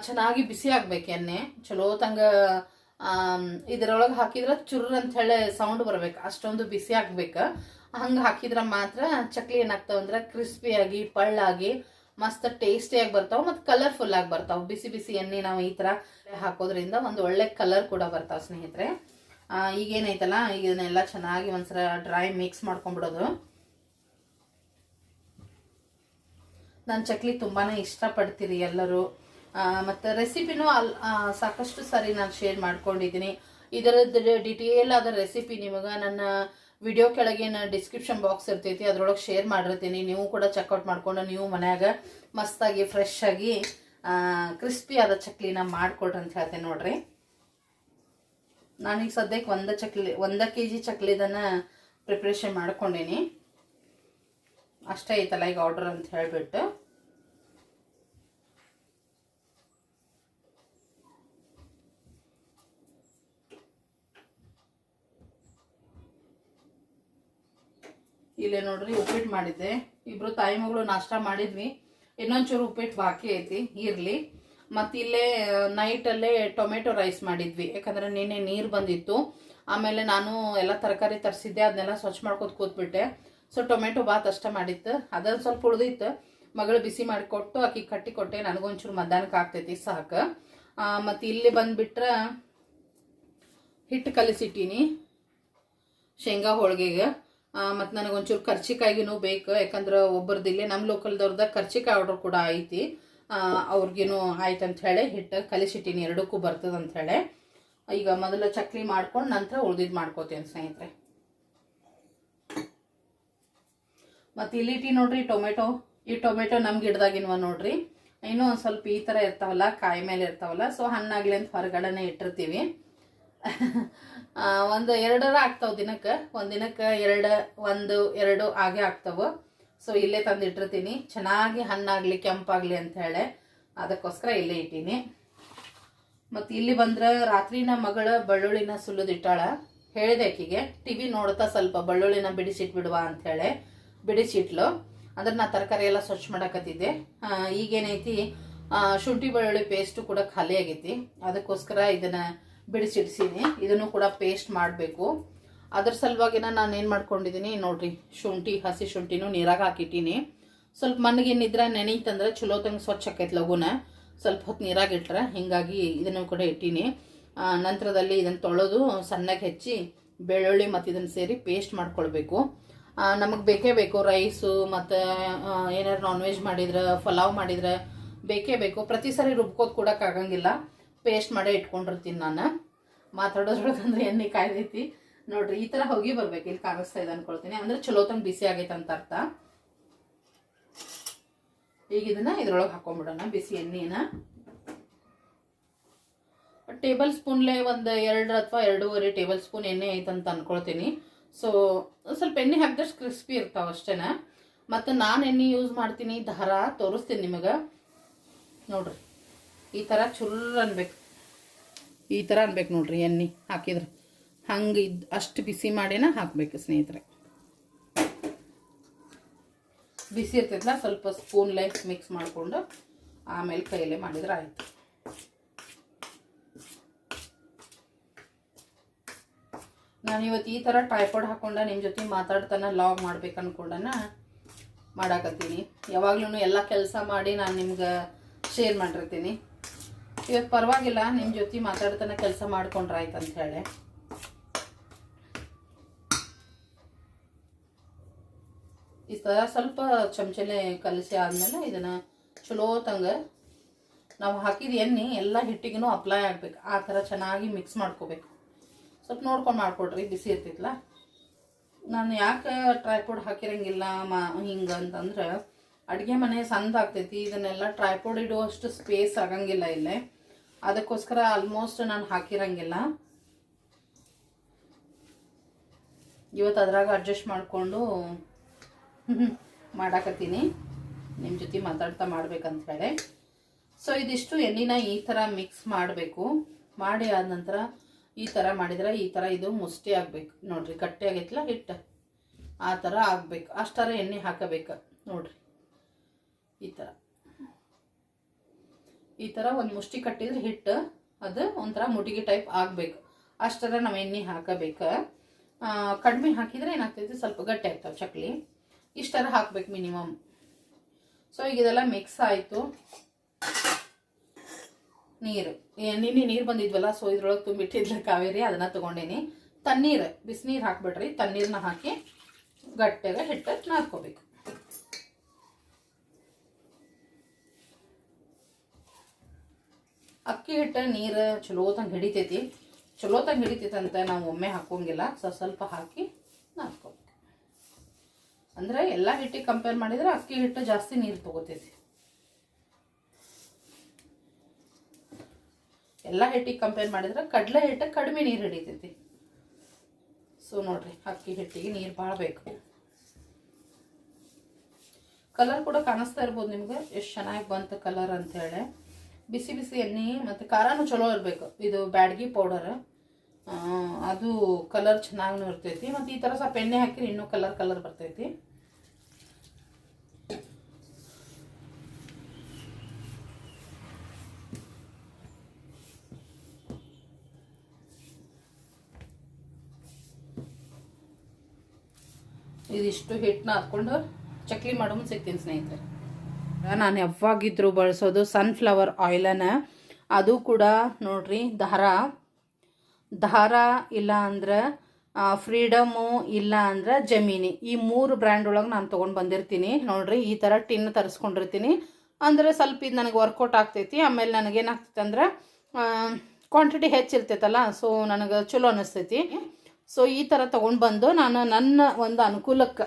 ಚೆನ್ನಾಗಿ ಬಿಸಿ ಆಗ್ಬೇಕು ಎಣ್ಣೆ. ಚಲೋ ತಂಗ ಇದರೊಳಗೆ ಹಾಕಿದ್ರೆ ಚುರ್ರ್ ಅಂತ ಹೇಳಿ ಸೌಂಡ್ ಬರ್ಬೇಕು. ಅಷ್ಟೊಂದು ಬಿಸಿ ಆಗ್ಬೇಕು. ಹಂಗೆ ಹಾಕಿದ್ರೆ ಮಾತ್ರ ಚಕ್ಲಿ ಏನಾಗ್ತಾವ ಅಂದ್ರೆ ಕ್ರಿಸ್ಪಿಯಾಗಿ ಪಳ್ಳಾಗಿ, ಮಸ್ತ್ ಟೇಸ್ಟಿಯಾಗಿ ಬರ್ತಾವೆ ಮತ್ತು ಕಲರ್ಫುಲ್ ಆಗಿ ಬರ್ತಾವ. ಬಿಸಿ ಬಿಸಿ ಎಣ್ಣೆ ನಾವು ಈ ಥರ ಹಾಕೋದ್ರಿಂದ ಒಂದು ಒಳ್ಳೆ ಕಲರ್ ಕೂಡ ಬರ್ತಾವ ಸ್ನೇಹಿತರೆ. ಈಗೇನೈತಲ್ಲ ಈಗ ಇದನ್ನೆಲ್ಲ ಚೆನ್ನಾಗಿ ಒಂದ್ಸಲ ಡ್ರೈ ಮಿಕ್ಸ್ ಮಾಡ್ಕೊಂಡ್ಬಿಡೋದು ನಾನು ಚಕ್ಲಿ ತುಂಬಾನೇ ಇಷ್ಟಪಡ್ತೀರಿ ಎಲ್ಲರೂ. ಮತ್ತೆ ರೆಸಿಪಿನೂ ಅಲ್ ಸಾಕಷ್ಟು ಸಾರಿ ನಾನು ಶೇರ್ ಮಾಡ್ಕೊಂಡಿದ್ದೀನಿ ಇದರದ್ದು ಡಿಟೇಲ್ ಆದ ರೆಸಿಪಿ ನಿಮಗೆ ನನ್ನ ವಿಡಿಯೋ ಕೆಳಗಿನ ಡಿಸ್ಕ್ರಿಪ್ಷನ್ ಬಾಕ್ಸ್ ಇರ್ತೈತಿ, ಅದರೊಳಗೆ ಶೇರ್ ಮಾಡಿರ್ತೀನಿ. ನೀವು ಕೂಡ ಚೆಕ್ಔಟ್ ಮಾಡ್ಕೊಂಡು ನೀವು ಮನ್ಯಾಗ ಮಸ್ತಾಗಿ ಫ್ರೆಶ್ ಆಗಿ ಕ್ರಿಸ್ಪಿ ಆದ ಚಕ್ಲಿನ ಮಾಡ್ಕೊಳ್ರಿ ಅಂತ ಹೇಳ್ತೇನೆ ನೋಡ್ರಿ. ನಾನೀಗ ಸದ್ಯಕ್ಕೆ ಒಂದ ಚಕ್ಲಿ, ಒಂದ ಕೆ ಜಿ ಚಕ್ಲಿದನ್ನ ಪ್ರಿಪ್ರೇಷನ್ ಮಾಡ್ಕೊಂಡೀನಿ. ಅಷ್ಟೇ ಐತಲ್ಲ ಈಗ ಆರ್ಡರ್ ಅಂತ ಹೇಳ್ಬಿಟ್ಟು. ಇಲ್ಲೇ ನೋಡ್ರಿ, ಉಪ್ಪಿಟ್ಟು ಮಾಡಿದ್ದೆ. ಇಬ್ರು ತಾಯಿ ಮಗಳು ನಾಷ್ಟ ಮಾಡಿದ್ವಿ. ಇನ್ನೊಂಚೂರು ಉಪ್ಪಿಟ್ಟು ಬಾಕಿ ಐತಿ, ಇರ್ಲಿ. ಮತ್ತೆ ಇಲ್ಲೇ ನೈಟಲ್ಲೇ ಟೊಮೆಟೊ ರೈಸ್ ಮಾಡಿದ್ವಿ. ಯಾಕಂದ್ರೆ ನಿನ್ನೆ ನೀರು ಬಂದಿತ್ತು. ಆಮೇಲೆ ನಾನು ಎಲ್ಲ ತರಕಾರಿ ತರಿಸಿದ್ದೆ ಅದನ್ನೆಲ್ಲ ಸ್ವಚ್ಛ ಮಾಡ್ಕೊತ ಕೂತ್ಬಿಟ್ಟೆ. ಸೊ ಟೊಮೆಟೊ ಬಾತ್ ಅಷ್ಟೇ ಮಾಡಿತ್ತು. ಅದನ್ನು ಸ್ವಲ್ಪ ಉಳಿದಿತ್ತು. ಮಗಳು ಬಿಸಿ ಮಾಡಿಕೊಟ್ಟು ಆಕಿ ಕಟ್ಟಿ ಕೊಟ್ಟೆ. ನನಗೊಂಚೂರು ಮಧ್ಯಾಹ್ನಕ್ಕೆ ಆಗ್ತೈತಿ, ಸಾಕು. ಮತ್ತು ಇಲ್ಲಿ ಬಂದುಬಿಟ್ರೆ ಹಿಟ್ಟು ಕಲಿಸಿಟ್ಟೀನಿ, ಶೇಂಗಾ ಹೋಳಿಗೆಗೆ. ಮತ್ತು ನನಗೆ ಒಂಚೂರು ಕರ್ಚಿಕಾಯಿಗೂ ಬೇಕು. ಯಾಕಂದ್ರೆ ಒಬ್ಬರದ್ದು ಇಲ್ಲೇ ನಮ್ಮ ಲೋಕಲ್ದವ್ರದ ಕರ್ಚಿಕಾಯಿ ಆರ್ಡರ್ ಕೂಡ ಐತಿ. ಅವ್ರಿಗೇನು ಆಯ್ತು ಅಂತ ಹೇಳಿ ಹಿಟ್ಟು ಕಲಿಸಿಟ್ಟಿನಿ, ಎರಡಕ್ಕೂ ಬರ್ತದೆ ಅಂತ ಹೇಳಿ. ಈಗ ಮೊದಲು ಚಕ್ಲಿ ಮಾಡ್ಕೊಂಡು ನಂತರ ಉಳ್ದಿದ್ದು ಮಾಡ್ಕೋತೀನಿ ಸ್ನೇಹಿತರೆ. ಮತ್ತು ಇಲ್ಲಿಟಿ ನೋಡ್ರಿ ಟೊಮೆಟೊ. ಈ ಟೊಮೆಟೊ ನಮ್ಮ ಗಿಡದಾಗಿನ್ವ ನೋಡ್ರಿ. ಇನ್ನೂ ಒಂದು ಸ್ವಲ್ಪ ಈ ಥರ ಇರ್ತಾವಲ್ಲ, ಕಾಯಿ ಮೇಲೆ ಇರ್ತಾವಲ್ಲ, ಸೊ ಹಣ್ಣಾಗ್ಲಿ ಅಂತ ಹೊರಗಡೆನೆ ಇಟ್ಟಿರ್ತೀವಿ. ಒಂದು ಎರಡರ ಆಗ್ತಾವ ದಿನಕ್ಕೆ. ಒಂದು ದಿನಕ್ಕೆ ಎರಡು, ಒಂದು, ಎರಡು ಆಗೇ ಆಗ್ತಾವ. ಸೊ ಇಲ್ಲೇ ತಂದು ಇಟ್ಟಿರ್ತೀನಿ ಚೆನ್ನಾಗಿ ಹಣ್ಣಾಗಲಿ, ಕೆಂಪಾಗಲಿ ಅಂತ ಹೇಳಿ ಅದಕ್ಕೋಸ್ಕರ ಇಲ್ಲೇ ಇಟ್ಟೀನಿ. ಮತ್ತು ಇಲ್ಲಿ ಬಂದ್ರೆ ರಾತ್ರಿ ನಮ್ಮ ಮಗಳ ಬೆಳ್ಳುಳ್ಳಿನ ಸುಲಿದಿಟ್ಟಾಳ. ಹೇಳಿದೆ ಆಕಿಗೆ ಟಿವಿ ನೋಡ್ತಾ ಸ್ವಲ್ಪ ಬೆಳ್ಳುಳ್ಳಿನ ಬಿಡಿಸಿಟ್ಬಿಡುವ ಅಂತ ಹೇಳಿ. ಬಿಡಿಸಿಟ್ಲು. ಅಂದ್ರೆ ನಾ ತರಕಾರಿ ಎಲ್ಲ ಸ್ವಚ್ಛ ಮಾಡಕತ್ತಿದ್ದೆ. ಈಗೇನೈತಿ ಶುಂಠಿ ಬೆಳ್ಳುಳ್ಳಿ ಪೇಸ್ಟು ಕೂಡ ಖಾಲಿ ಆಗೈತಿ ಅದಕ್ಕೋಸ್ಕರ ಇದನ್ನ ಬಿಡಿಸಿಡ್ಸೀನಿ. ಇದನ್ನು ಕೂಡ ಪೇಸ್ಟ್ ಮಾಡಬೇಕು. ಅದ್ರ ಸಲುವಾಗಿನ ನಾನು ಏನು ಮಾಡ್ಕೊಂಡಿದ್ದೀನಿ ನೋಡ್ರಿ, ಶುಂಠಿ, ಹಸಿ ಶುಂಠಿನೂ ನೀರಾಗ ಹಾಕಿಟ್ಟೀನಿ. ಸ್ವಲ್ಪ ಮಣ್ಣಗೇನಿದ್ರೆ ನೆನೀತಂದ್ರೆ ಚಲೋ ತಂಗ ಸ್ವಚ್ಛ ಆಕೈತೆ ಲಘುನ. ಸ್ವಲ್ಪ ಹೊತ್ತು ನೀರಾಗ ಇಟ್ರೆ ಹಿಂಗಾಗಿ ಇದನ್ನು ಕೂಡ ಇಟ್ಟೀನಿ. ನಂತರದಲ್ಲಿ ಇದನ್ನು ತೊಳೆದು ಸಣ್ಣಗೆ ಹೆಚ್ಚಿ ಬೆಳ್ಳುಳ್ಳಿ ಮತ್ತು ಇದನ್ನು ಸೇರಿ ಪೇಸ್ಟ್ ಮಾಡ್ಕೊಳ್ಬೇಕು. ನಮಗೆ ಬೇಕೇ ಬೇಕು ರೈಸು ಮತ್ತು ಏನಾರು ನಾನ್ ವೆಜ್ ಮಾಡಿದ್ರೆ, ಪಲಾವ್ ಮಾಡಿದ್ರೆ ಬೇಕೇ ಬೇಕು. ಪ್ರತಿ ಸಾರಿ ರುಬ್ಕೋದು ಕೊಡೋಕ್ಕಾಗಂಗಿಲ್ಲ ಪೇಸ್ಟ್ ಮಾಡೇ ಇಟ್ಕೊಂಡಿರ್ತೀನಿ ನಾನು. ಮಾತಾಡೋದ್ರೊಳಗಂದ್ರೆ ಎಣ್ಣೆ ಕಾಯ್ದೈತಿ. ನೋಡ್ರಿ, ಈ ಥರ ಹೋಗಿ ಬರ್ಬೇಕು. ಇಲ್ಲಿ ಕಾಣಿಸ್ತಾ ಇದೆ ಅನ್ಕೊಳ್ತೀನಿ. ಅಂದ್ರೆ ಚಲೋ ತಂಗ ಬಿಸಿ ಆಗೈತೆ ಅಂತ ಅರ್ಥ. ಈಗ ಇದನ್ನ ಇದ್ರೊಳಗೆ ಹಾಕೊಂಡ್ಬಿಡೋಣ ಬಿಸಿ ಎಣ್ಣೆನ. ಟೇಬಲ್ ಸ್ಪೂನ್ಲೆ ಒಂದು ಎರಡು ಅಥವಾ ಎರಡೂವರೆ ಟೇಬಲ್ ಸ್ಪೂನ್ ಎಣ್ಣೆ ಐತಂತ ಅನ್ಕೊಳ್ತೀನಿ. ಸೊ ಸ್ವಲ್ಪ ಎಣ್ಣೆ ಹಾಕಿದಷ್ಟು ಕ್ರಿಸ್ಪಿ ಇರ್ತಾವ ಅಷ್ಟೇನ. ಮತ್ತು ನಾನು ಎಣ್ಣೆ ಯೂಸ್ ಮಾಡ್ತೀನಿ ದಾರ ತೋರಿಸ್ತೀನಿ ನಿಮಗೆ. ನೋಡ್ರಿ. ಈ ಥರ ಚುರ್ ಅನ್ಬೇಕು. ಈ ಥರ ಅನ್ಬೇಕು ನೋಡ್ರಿ ಎಣ್ಣೆ ಹಾಕಿದ್ರೆ. ಹಂಗೆ ಇದ್ ಅಷ್ಟು ಬಿಸಿ ಮಾಡಿನ ಹಾಕಬೇಕು ಸ್ನೇಹಿತರೆ. ಬಿಸಿ ಇರ್ತೈತಲ್ಲ ಸ್ವಲ್ಪ ಸ್ಪೂನ್ ಲೈಫ್ ಮಿಕ್ಸ್ ಮಾಡಿಕೊಂಡು ಆಮೇಲೆ ಕೈಯಲ್ಲೇ ಮಾಡಿದ್ರೆ ಆಯ್ತು. ನಾನು ಇವತ್ತು ಈ ಥರ ಟೈಫಾಯ್ಡ್ ಹಾಕೊಂಡ ನಿಮ್ಮ ಜೊತೆ ಮಾತಾಡ್ತಾನೆ ಲಾಗ್ ಮಾಡ್ಬೇಕು ಅನ್ಕೊಂಡನ ಮಾಡಾಕತ್ತೀನಿ. ಯಾವಾಗ್ಲೂ ಎಲ್ಲ ಕೆಲಸ ಮಾಡಿ ನಾನು ನಿಮ್ಗೆ ಶೇರ್ ಮಾಡಿರ್ತೀನಿ. ಇವತ್ತು ಪರವಾಗಿಲ್ಲ ನಿಮ್ಮ ಜೊತೆ ಮಾತಾಡ್ತಾನೆ ಕೆಲಸ ಮಾಡ್ಕೊಂಡ್ರೆ ಆಯ್ತು ಅಂತ ಹೇಳಿ. ಈ ಥರ ಸ್ವಲ್ಪ ಚಮಚಲೆ ಕಲಸಿ ಆದಮೇಲೆ ಇದನ್ನು ಚಲೋ ತಂಗ ನಾವು ಹಾಕಿದ ಎಣ್ಣೆ ಎಲ್ಲ ಹಿಟ್ಟಿಗೂ ಅಪ್ಲೈ ಆಗ್ಬೇಕು. ಆ ಥರ ಚೆನ್ನಾಗಿ ಮಿಕ್ಸ್ ಮಾಡ್ಕೋಬೇಕು. ಸ್ವಲ್ಪ ನೋಡ್ಕೊಂಡು ಮಾಡ್ಕೊಡ್ರಿ, ಬಿಸಿ ಇರ್ತಿತ್ತಲ್ಲ ನಾನು ಯಾಕೆ ಟ್ರೈಪೋಡ್ ಹಾಕಿರಂಗಿಲ್ಲ ಮಾ ಹಿಂಗೆ ಅಂತಂದ್ರೆ ಅಡುಗೆ ಮನೆ ಸಂದ ಆಗ್ತೈತಿ, ಇದನ್ನೆಲ್ಲ ಟ್ರೈಪೋಡ್ ಇಡುವಷ್ಟು ಸ್ಪೇಸ್ ಆಗಂಗಿಲ್ಲ ಇಲ್ಲೇ. ಅದಕ್ಕೋಸ್ಕರ ಆಲ್ಮೋಸ್ಟ್ ನಾನು ಹಾಕಿರಂಗಿಲ್ಲ. ಇವತ್ತು ಅದ್ರಾಗ ಅಡ್ಜಸ್ಟ್ ಮಾಡಿಕೊಂಡು ಮಾಡಾಕತ್ತೀನಿ. ನಿಮ್ಮ ಜೊತೆ ಮಾತಾಡ್ತಾ ಮಾಡ್ಬೇಕಂತ ಹೇಳಿ. ಸೊ ಇದಿಷ್ಟು ಎಣ್ಣೆನ ಈ ಥರ ಮಿಕ್ಸ್ ಮಾಡಬೇಕು. ಮಾಡಿ ಆದ ನಂತರ ಈ ಥರ ಮಾಡಿದ್ರೆ ಈ ಥರ ಇದು ಮುಷ್ಟಿ ಆಗಬೇಕು. ನೋಡ್ರಿ ಗಟ್ಟಿ ಆಗೈತಲ್ಲ ಹಿಟ್ಟು ಆ ಥರ ಆಗಬೇಕು. ಅಷ್ಟರ ಎಣ್ಣೆ ಹಾಕಬೇಕು. ನೋಡ್ರಿ. ಈ ಥರ ಈ ಥರ ಒಂದು ಮುಷ್ಟಿ ಕಟ್ಟಿದ್ರೆ ಹಿಟ್ಟು ಅದು ಒಂಥರ ಮುಟಿಗೆ ಟೈಪ್ ಆಗಬೇಕು. ಅಷ್ಟರ ನಾವು ಎಣ್ಣೆ ಹಾಕಬೇಕು. ಕಡಿಮೆ ಹಾಕಿದ್ರೆ ಏನಾಗ್ತೈತಿ? ಸ್ವಲ್ಪ ಗಟ್ಟಿ ಆಗ್ತಾವೆ ಚಕ್ಲಿ. ಇಷ್ಟರ ಹಾಕ್ಬೇಕು ಮಿನಿಮಮ್. ಸೊ ಈಗ ಇದೆಲ್ಲ ಮಿಕ್ಸ್ ಆಯಿತು. ನೀರು. ನಿನ್ನೆ ನೀರು ಬಂದಿದ್ವಲ್ಲ ಸೊ ಇದ್ರೊಳಗೆ ತುಂಬಿಟ್ಟಿದ್ಲ ಕಾವೇರಿ, ಅದನ್ನ ತಗೊಂಡೇನಿ. ತಣ್ಣೀರು, ಬಿಸಿನೀರು ಹಾಕ್ಬಿಟ್ರಿ. ತಣ್ಣೀರನ್ನ ಹಾಕಿ ಗಟ್ಟಿಯಾಗ ಹಿಟ್ಟು ನಾದ್ಕೋಬೇಕು. ಅಕ್ಕಿ ಹಿಟ್ಟು ನೀರು ಚಲೋತಂಗೆ ಹಿಡಿತೈತಿ. ಚಲೋತಂಗೆ ಹಿಡಿತೈತಿ ಅಂತ ನಾವು ಒಮ್ಮೆ ಹಾಕೋಂಗಿಲ್ಲ. ಸೊ ಸ್ವಲ್ಪ ಹಾಕಿ ನಾದ್ಕೋಬೇಕು. ಅಂದ್ರೆ ಎಲ್ಲ ಹಿಟ್ಟಿಗೆ ಕಂಪೇರ್ ಮಾಡಿದ್ರೆ ಅಕ್ಕಿ ಹಿಟ್ಟು ಜಾಸ್ತಿ ನೀರು ತಗೋತೈತಿ. ಎಲ್ಲ ಹಿಟ್ಟಿಗೆ ಕಂಪೇರ್ ಮಾಡಿದ್ರೆ ಕಡಲೆ ಹಿಟ್ಟು ಕಡಿಮೆ ನೀರು ಹಿಡಿತೈತಿ. ಸೊ ನೋಡ್ರಿ, ಅಕ್ಕಿ ಹಿಟ್ಟಿಗೆ ನೀರು ಭಾಳ ಬೇಕು. ಕಲರ್ ಕೂಡ ಕಾಣಿಸ್ತಾ ಇರ್ಬೋದು ನಿಮ್ಗೆ. ಎಷ್ಟು ಚೆನ್ನಾಗಿ ಬಂತು ಕಲರ್ ಅಂತೇಳಿ ಬಿಸಿ ಬಿಸಿ ಎಣ್ಣೆ ಮತ್ತು ಖಾರನೂ ಚಲೋ ಇರಬೇಕು. ಇದು ಬ್ಯಾಡ್ಗಿ ಪೌಡರ್. ಅದು ಕಲರ್ ಚೆನ್ನಾಗೂ ಇರ್ತೈತಿ. ಮತ್ತು ಈ ಥರ ಸ್ವಲ್ಪ ಎಣ್ಣೆ ಹಾಕಿದ್ರೆ ಇನ್ನೂ ಕಲರ್ ಕಲರ್ ಬರ್ತೈತಿ. ಇದಿಷ್ಟು ಹಿಟ್ಟನ್ನ ಹಾಕ್ಕೊಂಡು ಚಕ್ಲಿ ಮಾಡೋ ಮುಂದೆ ಸಿಗ್ತೀನಿ ಸ್ನೇಹಿತರೆ. ನಾನು ಯಾವಾಗಿದ್ರೂ ಬಳಸೋದು ಸನ್ಫ್ಲವರ್ ಆಯಿಲನ್ನ ಅದು ಕೂಡ ನೋಡ್ರಿ, ದಾರ. ದಾರ ಇಲ್ಲ ಅಂದ್ರೆ ಫ್ರೀಡಮು ಇಲ್ಲ ಅಂದ್ರೆ ಜಮೀನಿ. ಈ ಮೂರು ಬ್ರ್ಯಾಂಡ್ ಒಳಗೆ ನಾನು ತೊಗೊಂಡು ಬಂದಿರ್ತೀನಿ. ನೋಡ್ರಿ, ಈ ಥರ ಟಿನ್ ತರಿಸ್ಕೊಂಡಿರ್ತೀನಿ. ಅಂದರೆ ಸ್ವಲ್ಪ ಇದು ನನಗೆ ವರ್ಕೌಟ್ ಆಗ್ತೈತಿ. ಆಮೇಲೆ ನನಗೇನಾಗ್ತೈತೆ ಅಂದ್ರೆ ಕ್ವಾಂಟಿಟಿ ಹೆಚ್ಚಿರ್ತೈತಲ್ಲ ಸೊ ನನಗೆ ಚಲೋ ಅನ್ನಿಸ್ತೈತಿ ಸೊ ಈ ಥರ ತೊಗೊಂಡು ಬಂದು ನಾನು ನನ್ನ ಒಂದು ಅನುಕೂಲಕ್ಕೆ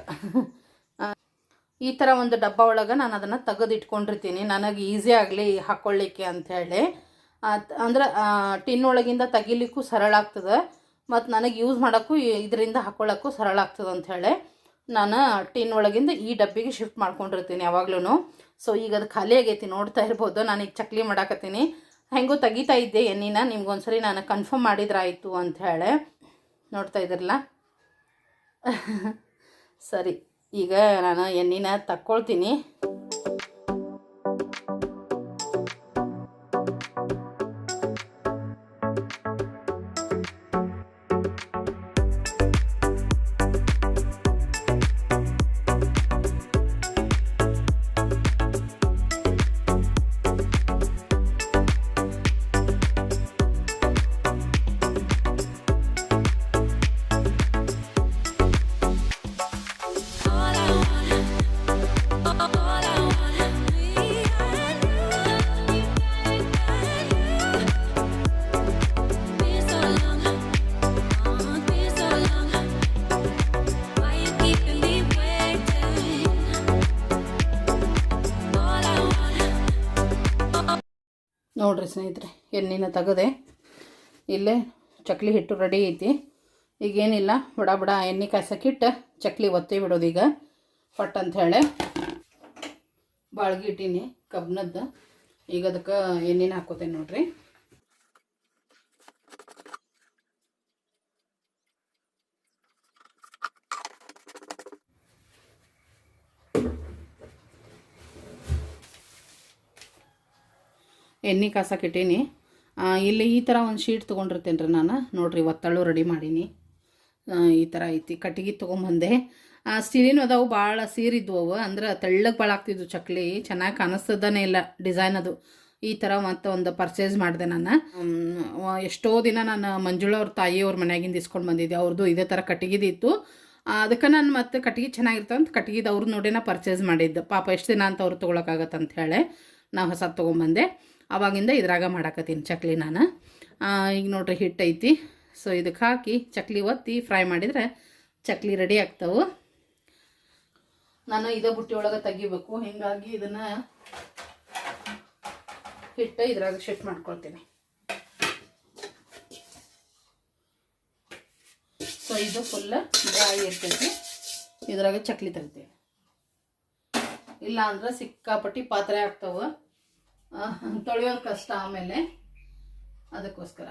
ಈ ಥರ ಒಂದು ಡಬ್ಬ ಒಳಗೆ ನಾನು ಅದನ್ನು ತೆಗೆದಿಟ್ಕೊಂಡಿರ್ತೀನಿ. ನನಗೆ ಈಸಿ ಆಗಲಿ ಹಾಕ್ಕೊಳ್ಳಿಕ್ಕೆ ಅಂಥೇಳಿ ಅಂದ್ರೆ ಟಿನ್ ಒಳಗಿಂದ ತೆಗಿಲಿಕ್ಕೂ ಸರಳ ಆಗ್ತದೆ. ಮತ್ತು ನನಗೆ ಯೂಸ್ ಮಾಡೋಕ್ಕೂ ಇದರಿಂದ ಹಾಕ್ಕೊಳ್ಳೋಕ್ಕೂ ಸರಳ ಆಗ್ತದೆ ಅಂಥೇಳಿ ನಾನು ಟಿನ್ ಒಳಗಿಂದ ಈ ಡಬ್ಬಿಗೆ ಶಿಫ್ಟ್ ಮಾಡ್ಕೊಂಡಿರ್ತೀನಿ ಯಾವಾಗ್ಲೂ ಸೊ ಈಗ ಅದು ಖಾಲಿ ಆಗೈತಿ ನೋಡ್ತಾ ಇರ್ಬೋದು. ನಾನು ಈಗ ಚಕ್ಲಿ ಮಾಡಾಕತ್ತೀನಿ. ಹೆಂಗೂ ತೆಗಿತಾ ಇದ್ದೆ ಎಣ್ಣಿನ. ನಿಮ್ಗೊಂದ್ಸರಿ ನಾನು ಕನ್ಫರ್ಮ್ ಮಾಡಿದ್ರಾಯಿತು ಅಂಥೇಳಿ ನೋಡ್ತಾ ಇದ್ರಲ್ಲ? [laughs] ಸರಿ. ಈಗ ನಾನು ಎಣ್ಣೆನ ತಕ್ಕೊಳ್ತೀನಿ. ನೋಡ್ರಿ ಸ್ನೇಹಿತರೆ, ಎಣ್ಣೆನ ತೆಗದೆ ಇಲ್ಲೇ ಚಕ್ಲಿ ಹಿಟ್ಟು ರೆಡಿ ಐತಿ. ಈಗೇನಿಲ್ಲ, ಬಡ ಬಡ ಎಣ್ಣೆ ಕಾಯ್ಸಕ್ಕಿಟ್ಟು ಚಕ್ಲಿ ಒತ್ತಿ ಬಿಡೋದು ಈಗ. ಪಟ್ ಅಂತ ಹೇಳಿ ಬಾಳ್ಗಿ ಇಟ್ಟೀನಿ ಕಬ್ನದ್ದು. ಈಗ ಅದಕ್ಕೆ ಎಣ್ಣೆನ ಹಾಕೋತೇನೆ ನೋಡ್ರಿ. ಎಣ್ಣೆ ಕಾಸಕ್ಕೆ ಇಟ್ಟೀನಿ ಇಲ್ಲಿ ಈ ಥರ ಒಂದು ಶೀಟ್ ತೊಗೊಂಡಿರ್ತೇನೆ ರೀ ನಾನು. ನೋಡಿರಿ ಒತ್ತಳು ರೆಡಿ ಮಾಡೀನಿ. ಈ ಥರ ಐತಿ. ಕಟ್ಟಿಗೆ ತೊಗೊಂಬಂದೆ. ಸ್ಟೀಲಿನ ಅದಾವು ಭಾಳ ಸೀರಿದ್ವು ಅವು. ಅಂದ್ರೆ ತೆಳ್ಳಗೆ ಭಾಳ ಆಗ್ತಿದ್ವು ಚಕ್ಲಿ. ಚೆನ್ನಾಗಿ ಕಾಣಿಸ್ತದನೇ ಇಲ್ಲ ಡಿಸೈನ್ ಅದು. ಈ ಥರ ಮತ್ತೆ ಒಂದು ಪರ್ಚೇಸ್ ಮಾಡಿದೆ ನಾನು. ಎಷ್ಟೋ ದಿನ ನಾನು ಮಂಜುಳ ಅವ್ರ ತಾಯಿಯವ್ರ ಮನೆಯಾಗಿಂದ ಇಸ್ಕೊಂಡು ಬಂದಿದ್ದೆ. ಅವ್ರದ್ದು ಇದೇ ಥರ ಕಟ್ಟಿಗೆದಿತ್ತು ಅದಕ್ಕೆ ನಾನು ಮತ್ತೆ ಕಟ್ಟಿಗೆ ಚೆನ್ನಾಗಿರ್ತವೆ ಅಂತ ಕಟ್ಟಿಗೆದು ಅವ್ರು ನೋಡಿ ನಾ ಪರ್ಚೇಸ್ ಮಾಡಿದ್ದೆ. ಪಾಪ ಎಷ್ಟು ದಿನ ಅಂತ ಅವ್ರು ತೊಗೊಳಕ್ಕಾಗತ್ತಂತ ಹೇಳಿ ನಾವು ಹೊಸ ತೊಗೊಂಬಂದೆ. ಅವಾಗಿಂದ ಇದ್ರಾಗ ಮಾಡಾಕತ್ತೀನಿ ಚಕ್ಲಿ ನಾನು. ಈಗ ನೋಡ್ರಿ ಹಿಟ್ಟು ಐತಿ. ಸೊ ಇದಕ್ಕೆ ಹಾಕಿ ಚಕ್ಲಿ ಒತ್ತಿ ಫ್ರೈ ಮಾಡಿದರೆ ಚಕ್ಲಿ ರೆಡಿ ಆಗ್ತಾವೆ. ನಾನು ಇದೇ ಬುಟ್ಟಿ ಒಳಗೆ ತೆಗಿಬೇಕು. ಹೀಗಾಗಿ ಇದನ್ನು ಹಿಟ್ಟು ಇದ್ರಾಗ ಶಿಫ್ಟ್ ಮಾಡ್ಕೊಳ್ತೀನಿ. ಸೊ ಇದು ಫುಲ್ ಡ್ರೈ ಇರ್ತೈತಿ. ಇದ್ರಾಗ ಚಕ್ಲಿ ತೆಗಿತೀವಿ ಇಲ್ಲ ಅಂದ್ರೆ ಸಿಕ್ಕಾಪಟ್ಟಿ ಪಾತ್ರೆ ಆಗ್ತಾವೆ. ತೊಳೆಯೋದು ಕಷ್ಟ ಆಮೇಲೆ ಅದಕ್ಕೋಸ್ಕರ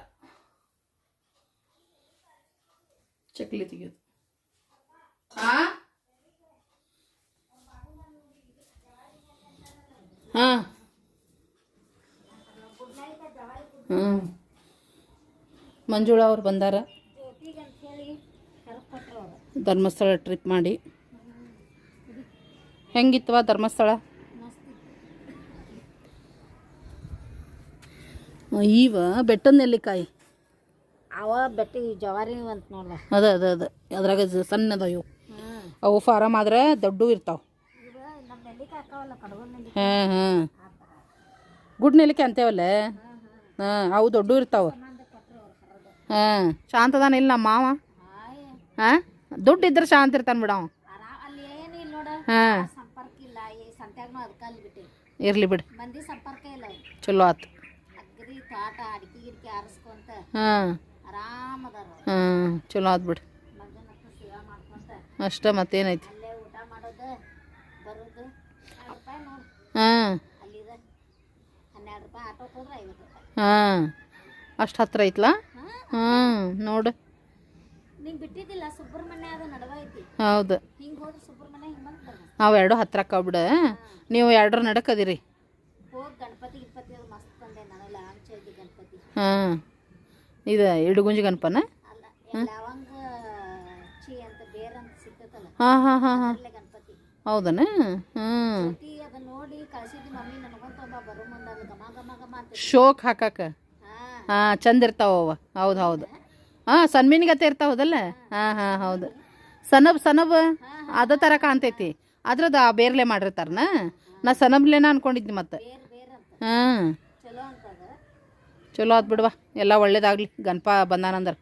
ಚಕ್ಲಿ ತೆಗಿಯೋದು. ಹಾ ಹಾಂ ಹ್ಞೂ ಮಂಜುಳಾ ಅವ್ರು ಬಂದಾರ. ಧರ್ಮಸ್ಥಳ ಟ್ರಿಪ್ ಮಾಡಿ. ಹೆಂಗಿತ್ತವ ಧರ್ಮಸ್ಥಳ? ಈವ ಬೆಟ್ಟದ ನೆಲ್ಲಿಕಾಯಿ. ಅವ ಬೆಟ್ಟ ಜವಾರಿ ಅಂತ ನೋಡ ಅದ ಅದ ಅದ. ಅದ್ರಾಗ ಸಣ್ಣದ ಇವು ಅವು ಫಾರಮ್ ಆದ್ರೆ ದೊಡ್ಡವು ಇರ್ತಾವ. ಇವ ಹಾಂ ಹಾಂ. ಗುಡ್ ನೆಲ್ಲಿಕಾಯಿ ಅಂತೇವಲ್ಲ? ಹಾಂ ಅವು ದೊಡ್ಡವು ಇರ್ತಾವ. ಹಾಂ. ಶಾಂತದಾನ ಇಲ್ಲ ನಮ್ಮ ಮಾವ? ಹಾಂ? ದುಡ್ಡು ಇದ್ರೆ ಶಾಂತ ಇರ್ತಾನೆ ಬಿಡ ಅವ. ಹಾಂ. ಇರ್ಲಿ ಬಿಡು. ಮಂದಿ ಸಂಪರ್ಕ ಇಲ್ಲ ಚಲೋ ಆತು. ಅಗ್ರಿ ತೋಟ ಅಡಿಕೆ ಗಿಡಕೆ ಆರಿಸ್ಕೊಂತ ಹಾಂ. ಹಾಂ ಚಲೋ ಆತು ಬಿಡು. ಸೇವಾ ಮಾಡ್ಕೊಂತ ಅಷ್ಟೇ ಮತ್ತೇನೈತಿ? ಅಲ್ಲೇ ಊಟ ಮಾಡೋದು ಬರೋದು ಎರಡು ರೂಪಾಯಿ ನೋಡು. ಹಾಂ. ಅಲ್ಲಿದ ಹನ್ನೆರಡು ರೂಪಾಯಿ ಆಟೋಕ್ಕೆ ಹೋದ್ರೆ ಐವತ್ತು ರೂಪಾಯಿ. ಹಾಂ. ಅಷ್ಟು ಹತ್ರ ಐತ್ಲಾ? ಹಾಂ. ಹ್ಞೂ ನೋಡು. ನೀನು ಬಿಟ್ಟಿದ್ದಿಲ್ಲ ಸುಬ್ರಹ್ಮಣ್ಯ ಅದು ನಡುವ ಹೌದು. ಹಿಂಗೆ ಹೋದ್ರೆ ಸುಬ್ರಹ್ಮಣ್ಯ ಹಿಂಗೆ ಬಂದು ಬರ್ಬೇಕು ನಾವು ಎರಡು ಹತ್ರ ಬಿಡ ನೀವು ಎರಡರ ನಡಕದಿರಿ ಹೋಗಿ ಗಣಪತಿ ಗಿಣಪತಿ ಅದು ಮಸ್ತ್ ತಂದೆ ನನಗೆ ಲಾಂಚ್ ಐತಿ ಗಣಪತಿ ಹಾಂ. ಇದು ಇಡುಗುಂಜಿ ಗಣಪನ? ಹಾಂ ಹಾಂ ಹಾಂ ಹಾಂ. ಹೌದನ? ಹ್ಞೂ ಶೋಕ್ ಹಾಕಕ್ಕ ಹಾ. ಚಂದ ಇರ್ತಾವ ಹೌದು ಹೌದು. ಹಾಂ ಸನ್ಮೀನಿಗತ್ತೆ ಇರ್ತಾವ ಹೌದಲ್ಲ ಹಾಂ ಹಾಂ ಹೌದು. ಸನಬ್ ಸನಬ್ ಅದ ಥರ ಕಾಣ್ತೈತಿ. ಅದ್ರದ್ದು ಆ ಬೇರ್ಲೆ ಮಾಡಿರ್ತಾರನ? ನಾ ಸನಬ್ಲೇನ ಅನ್ಕೊಂಡಿದ್ನಿ ಮತ್ತೆ. ಹಾಂ ಚಲೋ ಆತ್ ಬಿಡ್ವಾ. ಎಲ್ಲ ಒಳ್ಳೇದಾಗ್ಲಿ. ಗಣಪ ಬಂದಾನಂದ್ರೆ.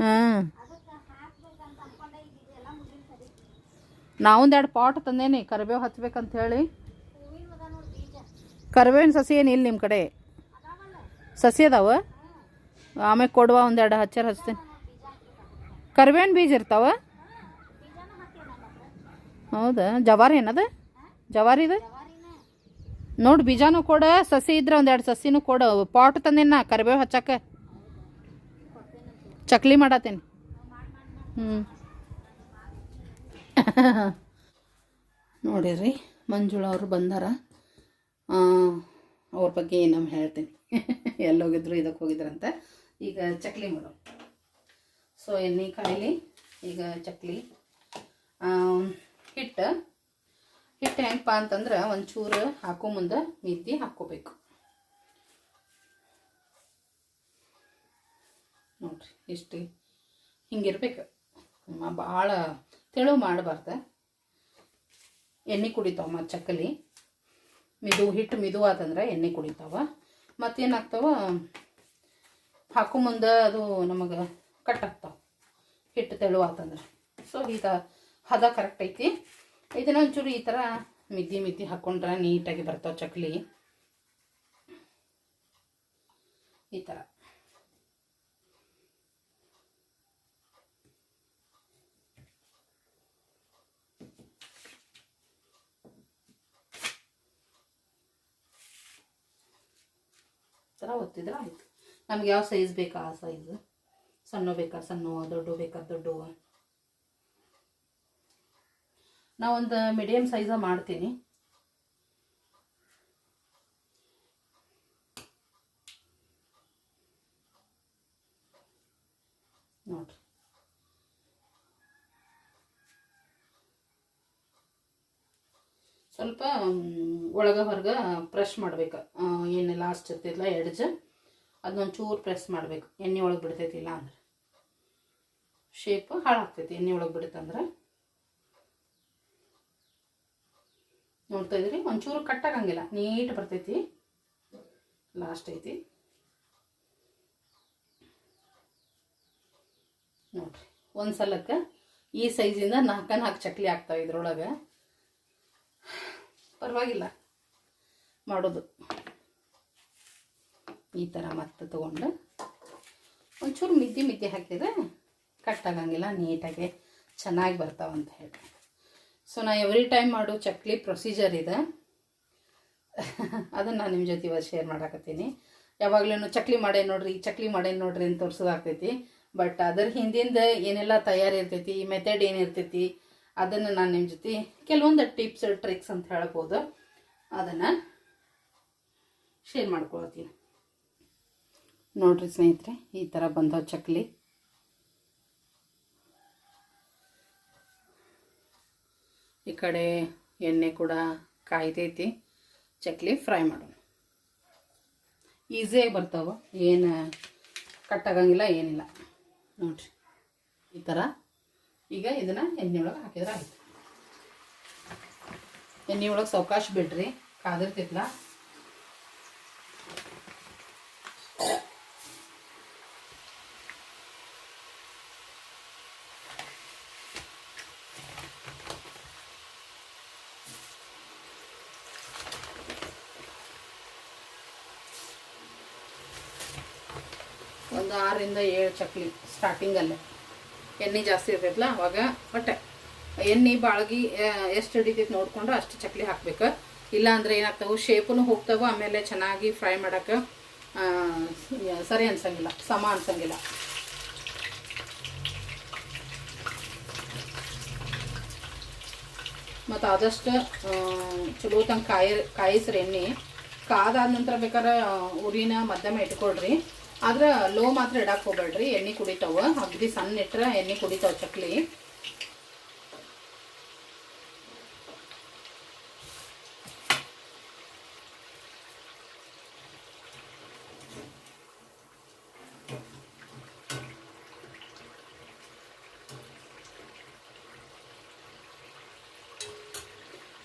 ಹಾಂ. ನಾವೊಂದು ಎರಡು ಪಾಟ್ ತಂದೇನಿ. ಕರಿಬೇವು ಹಚ್ಬೇಕಂತ ಹೇಳಿ ಕರಿಬೇವಿನ ಸಸಿ ಏನು ಇಲ್ಲಿ ನಿಮ್ಮ ಕಡೆ? ಸಸಿ ಅದಾವ? ಆಮೇಲೆ ಕೊಡುವ ಒಂದೆರಡು ಹಚ್ಚಾರ ಹಚ್ತೇನೆ. ಕರಿಬೇವಿನ ಬೀಜ ಇರ್ತಾವ? ಹೌದಾ? ಜವಾರಿ ಏನದ? ಜವಾರಿ ಇದೆ? ಜವಾರಿನ ನೋಡು ಬೀಜಾನು ಕೊಡ, ಸಸಿ ಇದ್ರೆ ಒಂದೆರಡು ಸಸಿನೂ ಕೊಡು. ಪಾಟ್ ತಂದಿನ ಕರಿಬೇವು ಹಚ್ಚಾಕ ಚಕ್ಲಿ ಮಾಡತ್ತೇನೆ. ಹ್ಞೂ ನೋಡಿರಿ, ಮಂಜುಳ ಅವರು ಬಂದಾರ. ಅವ್ರ ಬಗ್ಗೆ ನಮ್ಮ ಹೇಳ್ತೀನಿ. ಎಲ್ಲೋಗಿದ್ರು ಇದಕ್ಕೆ ಹೋಗಿದ್ರಂತೆ. ಈಗ ಚಕ್ಲಿ ಮಾಡೋ. ಸೊ ಎಣ್ಣೆ ಕಾಯಿಲಿ, ಈಗ ಚಕ್ಲಿ. ಹಿಟ್ಟು. ಹಿಟ್ಟು ಹೆಂಗಪ್ಪ ಅಂತಂದ್ರೆ ಒಂಚೂರು ಹಾಕೋ ಮುಂದೆ ಮಿದ್ದಿ ಹಾಕ್ಕೋಬೇಕು. ನೋಡ್ರಿ ಇಷ್ಟು ಹಿಂಗಿರ್ಬೇಕು. ಭಾಳ ತೆಳು ಮಾಡಬಾರ್ದು. ಎಣ್ಣೆ ಕುಡಿತಾವ ಮತ್ತು ಚಕ್ಕಲಿ. ಮಿದು ಹಿಟ್ಟು ಮಿದು ಆತಂದ್ರೆ ಎಣ್ಣೆ ಕುಡಿತಾವ. ಮತ್ತೇನಾಗ್ತಾವ? ಹಾಕೋ ಮುಂದೆ ಅದು ನಮಗೆ ಕಟ್ ಆಗ್ತಾವ. ಹಿಟ್ಟು ತೆಳು ಆತಂದ್ರೆ. ಸೊ ಈಗ ಹದ ಕರೆಕ್ಟ್ ಐತಿ. ಇದನ್ನ ಒಂಚೂರು ಈ ಥರ ಮಿದ್ದಿ ಮಿದ್ದಿ ಹಾಕ್ಕೊಂಡ್ರೆ ನೀಟಾಗಿ ಬರ್ತಾವೆ ಚಕ್ಲಿ. ಈ ಥರ ಥರ ಒತ್ತಿದ್ರೆ ಆಯಿತು. ನಮ್ಗೆ ಯಾವ ಸೈಜ್ ಬೇಕಾ ಆ ಸೈಜ್ ಸಣ್ಣ ಬೇಕಾ ಸಣ್ಣ ದೊಡ್ಡ ಬೇಕಾ ದೊಡ್ಡ ನಾವೊಂದು ಮೀಡಿಯಮ್ ಸೈಜ ಮಾಡ್ತೀನಿ. ನೋಡ್ರಿ. ಸ್ವಲ್ಪ ಒಳಗ ಹೊರಗ ಪ್ರೆಶ್ ಮಾಡ್ಬೇಕು. ಎಣ್ಣೆ ಲಾಸ್ಟ್ ಇರ್ತಿಲ್ಲ ಎಡ್ಜ್. ಅದನ್ನೊಂದು ಚೂರು ಪ್ರೆಸ್ ಮಾಡ್ಬೇಕು. ಎಣ್ಣೆ ಒಳಗೆ ಬಿಡ್ತೈತಿಲ್ಲ ಅಂದ್ರೆ. ಶೇಪ್ ಹಾಳಾಗ್ತೈತಿ, ಎಣ್ಣೆ ಒಳಗೆ ಬಿಡುತ್ತಂದ್ರೆ. ನೋಡ್ತಾ ಇದ್ರಿ, ಒಂಚೂರು ಕಟ್ಟಾಗಂಗಿಲ್ಲ ನೀಟ್ ಬರ್ತೈತಿ. ಲಾಸ್ಟ್ ಐತಿ. ನೋಡ್ರಿ ಒಂದು ಸಲಕ್ಕೆ ಈ ಸೈಜಿಂದ ನಾಲ್ಕ ನಾಲ್ಕು ಚಕ್ಲಿ ಆಗ್ತಾವೆ ಇದ್ರೊಳಗೆ. ಪರವಾಗಿಲ್ಲ, ಮಾಡೋದು. ಈ ಥರ ಮತ್ತೆ ತೊಗೊಂಡು, ಒಂಚೂರು ಮಿದ್ದಿ ಮಿದ್ದಿ ಹಾಕಿದ್ರೆ ಕಟ್ಟಾಗಂಗಿಲ್ಲ ನೀಟಾಗಿ ಚೆನ್ನಾಗಿ ಬರ್ತಾವಂತ ಹೇಳಿ ಸೊ ನಾ ಎವ್ರಿ ಟೈಮ್ ಮಾಡೋ ಚಕ್ಲಿ ಪ್ರೊಸೀಜರ್ ಇದೆ. ಅದನ್ನು ನಾನು ನಿಮ್ಮ ಜೊತೆ ಇವತ್ತು ಶೇರ್ ಮಾಡಾಕತ್ತೀನಿ. ಯಾವಾಗಲೂ ಚಕ್ಲಿ ಮಾಡೇ ನೋಡ್ರಿ ಚಕ್ಲಿ ಮಾಡೇನಿ ನೋಡ್ರಿ ಅಂತ ತೋರ್ಸೋದಾಗ್ತೈತಿ. ಬಟ್ ಅದ್ರ ಹಿಂದಿಂದ ಏನೆಲ್ಲ ತಯಾರಿ ಇರ್ತೈತಿ ಮೆಥಡ್ ಏನಿರ್ತೈತಿ ಅದನ್ನು ನಾನು ನಿಮ್ಮ ಜೊತೆ ಕೆಲವೊಂದು ಟಿಪ್ಸ್ ಟ್ರಿಕ್ಸ್ ಅಂತ ಹೇಳ್ಬೋದು. ಅದನ್ನು ಶೇರ್ ಮಾಡ್ಕೊಳ್ತೀನಿ. ನೋಡ್ರಿ ಸ್ನೇಹಿತರೆ, ಈ ಥರ ಬಂದವ ಚಕ್ಲಿ ಈ ಕಡೆ ಎಣ್ಣೆ ಕೂಡ ಕಾಯ್ತೈತಿ. ಚಕ್ಲಿ ಫ್ರೈ ಮಾಡೋಣ. ಈಸಿಯಾಗಿ ಬರ್ತಾವೆ. ಏನು ಕಟ್ಟಾಗಂಗಿಲ್ಲ, ಏನಿಲ್ಲ. ನೋಡ್ರಿ. ಈ ಥರ ಈಗ ಇದನ್ನು ಎಣ್ಣೆ ಒಳಗೆ ಹಾಕಿದ್ರೆ ಆಯಿತು. ಎಣ್ಣೆ ಒಳಗೆ ಸಾವಕಾಶ ಬಿಡ್ರಿ. ಕಾದಿರ್ತೈತಲ್ಲ ಆರರಿಂದ ಏಳು ಚಕ್ಲಿ ಸ್ಟಾರ್ಟಿಂಗಲ್ಲೇ ಎಣ್ಣೆ ಜಾಸ್ತಿ ಇರ್ತೈತಲ್ಲ ಅವಾಗ ಒಟ್ಟೆ ಎಣ್ಣೆ, ಬಾಳ್ಗಿ ಎಷ್ಟು ಹಿಡಿತೈತಿ ನೋಡ್ಕೊಂಡು ಅಷ್ಟು ಚಕ್ಲಿ ಹಾಕ್ಬೇಕು. ಇಲ್ಲ ಅಂದ್ರೆ ಏನಾಗ್ತಾವೆ ಶೇಪನು ಹೋಗ್ತವೆ, ಆಮೇಲೆ ಚೆನ್ನಾಗಿ ಫ್ರೈ ಮಾಡೋಕೆ ಸರಿ ಅನ್ಸಂಗಿಲ್ಲ, ಸಮ ಅನ್ಸಂಗಿಲ್ಲ. ಮತ್ತು ಆದಷ್ಟು ಚಲೋ ತಂಗೆ ಕಾಯಿ, ಕಾಯಿಸ್ರಿ ಎಣ್ಣೆ. ಕಾದಾದ ನಂತರ ಬೇಕಾದ್ರೆ ಉರಿನ ಮಧ್ಯಮ ಇಟ್ಕೊಳ್ರಿ. ಆದ್ರೆ ಲೋ ಮಾತ್ರ ಇಡಕ್ಕೆ ಹೋಗ್ಬೇಡ್ರಿ, ಎಣ್ಣೆ ಕುಡಿತಾವ. ಅಗದಿ ಸಣ್ಣ ಇಟ್ರೆ ಎಣ್ಣೆ ಕುಡಿತಾವ ಚಕ್ಲಿ.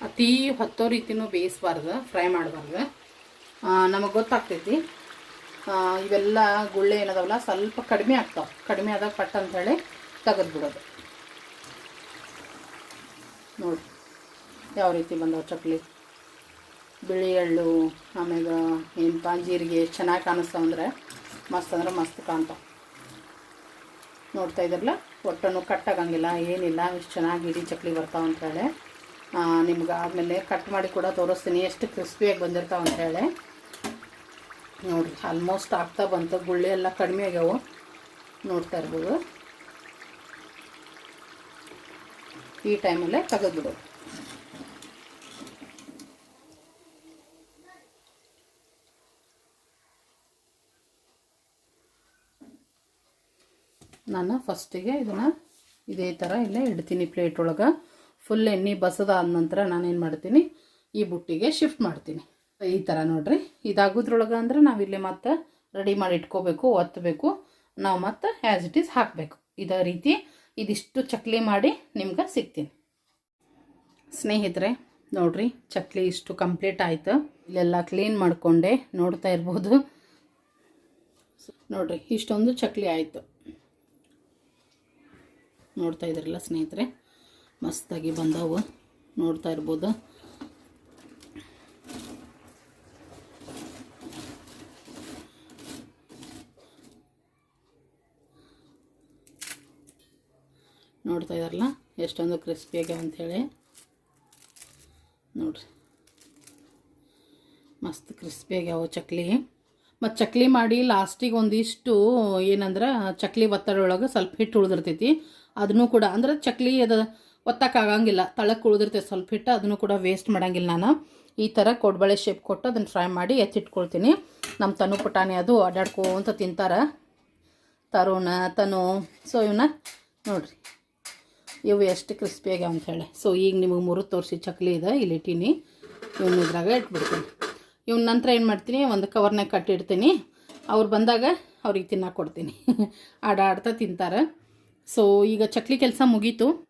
ಅತಿ ಹೊತ್ತೋ ರೀತಿನೂ ಬೇಯಿಸ್ಬಾರ್ದು ಫ್ರೈ ಮಾಡಬಾರ್ದು. ನಮಗೆ ಗೊತ್ತಾಗ್ತೈತಿ. ಇವೆಲ್ಲ ಗುಳ್ಳೆ ಏನದವಲ್ಲ, ಸ್ವಲ್ಪ ಕಡಿಮೆ ಆಗ್ತಾವೆ. ಕಡಿಮೆ ಆದಾಗ ಪಟ್ಟ ಅಂಥೇಳಿ ತೆಗೆದು ಬಿಡೋದು ನೋಡಿ, ಯಾವ ರೀತಿ ಬಂದವು ಚಕ್ಲಿ. ಬಿಳಿ ಎಳ್ಳು ಆಮೇಲೆ ಏನಪ್ಪ, ಜೀರಿಗೆ, ಚೆನ್ನಾಗಿ ಕಾಣಿಸ್ತಾವ ಅಂದ್ರೆ ಮಸ್ತ್ ಅಂದ್ರೆ ಮಸ್ತ್ ಕಾಣ್ತಾವೆ. ನೋಡ್ತಾ ಇದ್ರಲ್ಲ ಒಟ್ಟನ್ನು ಕಟ್ಟಾಗಂಗಿಲ್ಲ, ಏನಿಲ್ಲ, ಇಷ್ಟು ಚೆನ್ನಾಗಿ ಇಡೀ ಚಕ್ಲಿ ಬರ್ತಾವೆ ಅಂತೇಳಿ ನಿಮ್ಗೆ ಆದಮೇಲೆ ಕಟ್ ಮಾಡಿ ಕೂಡ ತೋರಿಸ್ತೀನಿ, ಎಷ್ಟು ಕ್ರಿಸ್ಪಿಯಾಗಿ ಬಂದಿರ್ತಾವ ಅಂತೇಳಿ ನೋಡಿರಿ ಆಲ್ಮೋಸ್ಟ್ ಆಗ್ತಾ ಬಂತು. ಗುಳ್ಳೆ ಎಲ್ಲ ಕಡಿಮೆ ಆಗ್ಯಾವು. ನೋಡ್ತಾ ಇರ್ಬೋದು. ಈ ಟೈಮಲ್ಲೇ ತೆಗೆದ್ಬಿಡೋದು ನಾನು ಫಸ್ಟಿಗೆ ಇದನ್ನು ಇದೇ ಥರ ಇಲ್ಲೇ ಇಡ್ತೀನಿ ಪ್ಲೇಟ್ ಒಳಗೆ. ಫುಲ್ ಎಣ್ಣೆ ಬಸದಾದ ನಂತರ ನಾನೇನು ಮಾಡ್ತೀನಿ? ಈ ಬುಟ್ಟಿಗೆ ಶಿಫ್ಟ್ ಮಾಡ್ತೀನಿ. ಈ ಥರ ನೋಡ್ರಿ. ಇದಾಗೋದ್ರೊಳಗೆ ಅಂದ್ರೆ ನಾವಿಲ್ಲಿ ಮತ್ತೆ ರೆಡಿ ಮಾಡಿ ಇಟ್ಕೋಬೇಕು ಒತ್ತಬೇಕು ನಾವು ಮತ್ತೆ ಆ್ಯಸ್ ಇಟ್ ಈಸ್ ಹಾಕಬೇಕು. ಇದೇ ರೀತಿ ಇದಿಷ್ಟು ಚಕ್ಲಿ ಮಾಡಿ ನಿಮ್ಗೆ ಸಿಗ್ತೀನಿ. ಸ್ನೇಹಿತರೆ, ನೋಡ್ರಿ, ಚಕ್ಲಿ ಇಷ್ಟು ಕಂಪ್ಲೀಟ್ ಆಯಿತು. ಇಲ್ಲೆಲ್ಲ ಕ್ಲೀನ್ ಮಾಡಿಕೊಂಡೆ ನೋಡ್ತಾ ಇರ್ಬೋದು. ನೋಡ್ರಿ, ಇಷ್ಟೊಂದು ಚಕ್ಲಿ ಆಯಿತು. ನೋಡ್ತಾ ಇದ್ರಲ್ಲ ಸ್ನೇಹಿತರೆ, ಮಸ್ತಾಗಿ ಬಂದವು. ನೋಡ್ತಾ ಇರ್ಬೋದು. ನೋಡ್ತಾ ಇದ್ದಾರಲ್ಲ ಎಷ್ಟೊಂದು ಕ್ರಿಸ್ಪಿ ಆಗ್ಯಾವ ಅಂಥೇಳಿ ನೋಡ್ರಿ. ಮಸ್ತ್ ಕ್ರಿಸ್ಪಿ ಆಗ್ಯಾವ ಚಕ್ಲಿ. ಮತ್ತು ಚಕ್ಲಿ ಮಾಡಿ ಲಾಸ್ಟಿಗೆ ಒಂದಿಷ್ಟು ಏನಂದ್ರೆ, ಚಕ್ಲಿ ಒತ್ತಡೊಳಗೆ ಸ್ವಲ್ಪ ಹಿಟ್ಟು ಉಳಿದಿರ್ತೈತಿ. ಅದನ್ನು ಕೂಡ ಅಂದ್ರೆ ಚಕ್ಲಿ ಅದು ಒತ್ತಕ್ಕಾಗಂಗಿಲ್ಲ ತಳಕ್ಕೆ ಉಳಿದಿರ್ತೈತೆ ಸ್ವಲ್ಪ ಹಿಟ್ಟು ಅದನ್ನು ಕೂಡ ವೇಸ್ಟ್ ಮಾಡೋಂಗಿಲ್ಲ ನಾನು. ಈ ಥರ ಕೊಡ್ಬಳೆ ಶೇಪ್ ಕೊಟ್ಟು ಅದನ್ನು ಫ್ರೈ ಮಾಡಿ ಎತ್ತಿಟ್ಕೊಳ್ತೀನಿ. ನಮ್ಮ ತನು ಪುಟಾಣಿ ಅದು ಅಡ್ಡಾಡ್ಕೊಂತ ತಿಂತಾರೆ. ತರುಣ, ತನು. ಸೊ ಇವನ್ನ ನೋಡ್ರಿ. ಇವು ಎಷ್ಟು ಕ್ರಿಸ್ಪಿ ಆಗ್ಯಾವ ಹೇಳಿ. ಸೊ ಈಗ ನಿಮಗೆ ಮೂರು ತೋರಿಸಿ, ಚಕ್ಲಿ ಇದೆ, ಇಲ್ಲಿ ಇಟ್ಟೀನಿ. ಇವನ್ನ ಇದ್ರಾಗ ಇಟ್ಬಿಡ್ತೀನಿ. ಇವ್ನ ನಂತರ ಏನು ಮಾಡ್ತೀನಿ, ಒಂದು ಕವರ್ನಾಗ ಕಟ್ಟಿಡ್ತೀನಿ ಅವ್ರು ಬಂದಾಗ ಅವ್ರಿಗೆ ತಿನ್ನಕ್ಕೆ ಕೊಡ್ತೀನಿ. [laughs] ಆಡಾಡ್ತಾ ತಿಂತಾರೆ. ಸೊ ಈಗ ಚಕ್ಲಿ ಕೆಲಸ ಮುಗೀತು.